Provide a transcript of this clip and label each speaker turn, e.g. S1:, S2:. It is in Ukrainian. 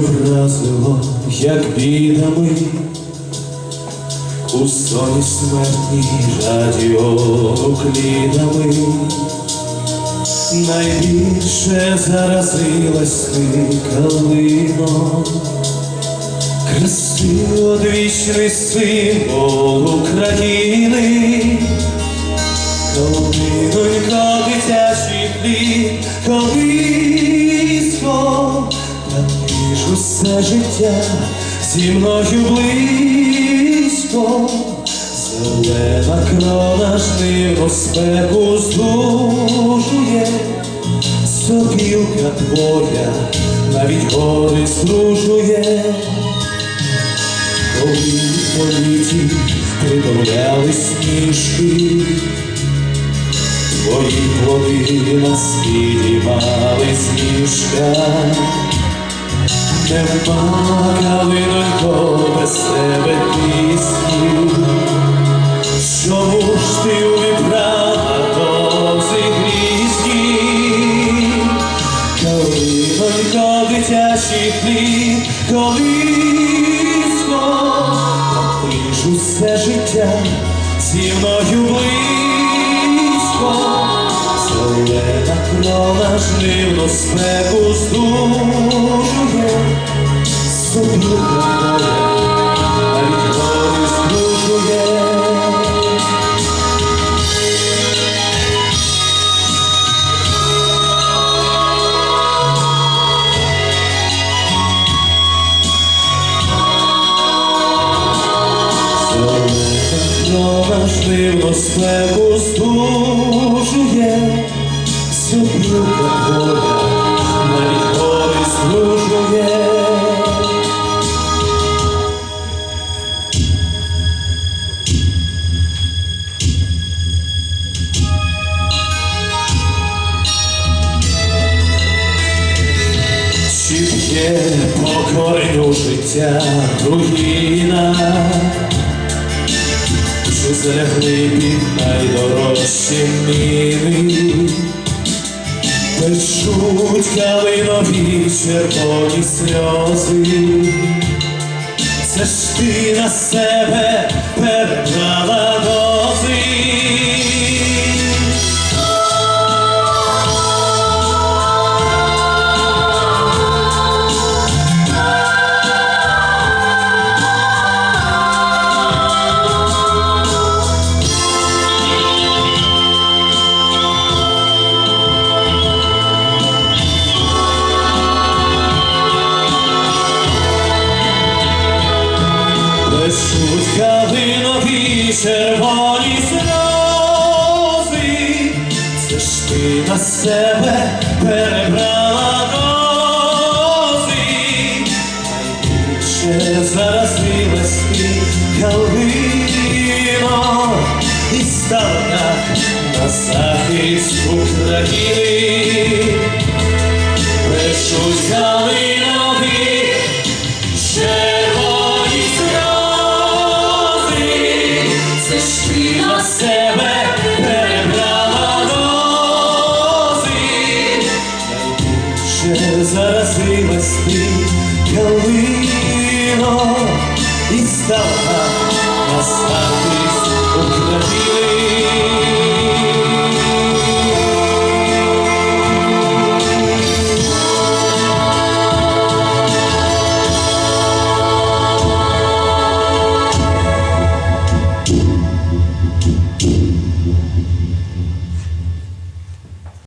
S1: вразило, як бідами, у соні смертній радіоклідами. Найбільше заразилась ти калино, краси одвічний символ України. Колинонька дитячий колиско, Напиш усе життя зі мною близько, Зелена крона жниву спеку здужує, Сопілка твоя навіть гори стружує. Коли політі придавляли сніжки, Твої плоди нас підіймали з ніжка. Нема калинонько без тебе пісні, Чому ж ти увібрала дози грізні? Калинонько дитячий хліб, колиско, Напиш усе життя зі мною близько, Крона жнивну спеку здужує, Сопілка моя навіть гори стружує. Зелена жнивно спеку стужує, Сопілка твоя навіть чи залягли під найдорожчі міни, Печуть калинові червоні сльози, це ж ти на себе перебрала Плещуть калинові червоні сльози, це ж ти на себе перебрала дози, найбільше заразилась ти калино, і стала на захист України. Плещуть калинові себе перебрала дози, найбільше заразилась ти калино і стала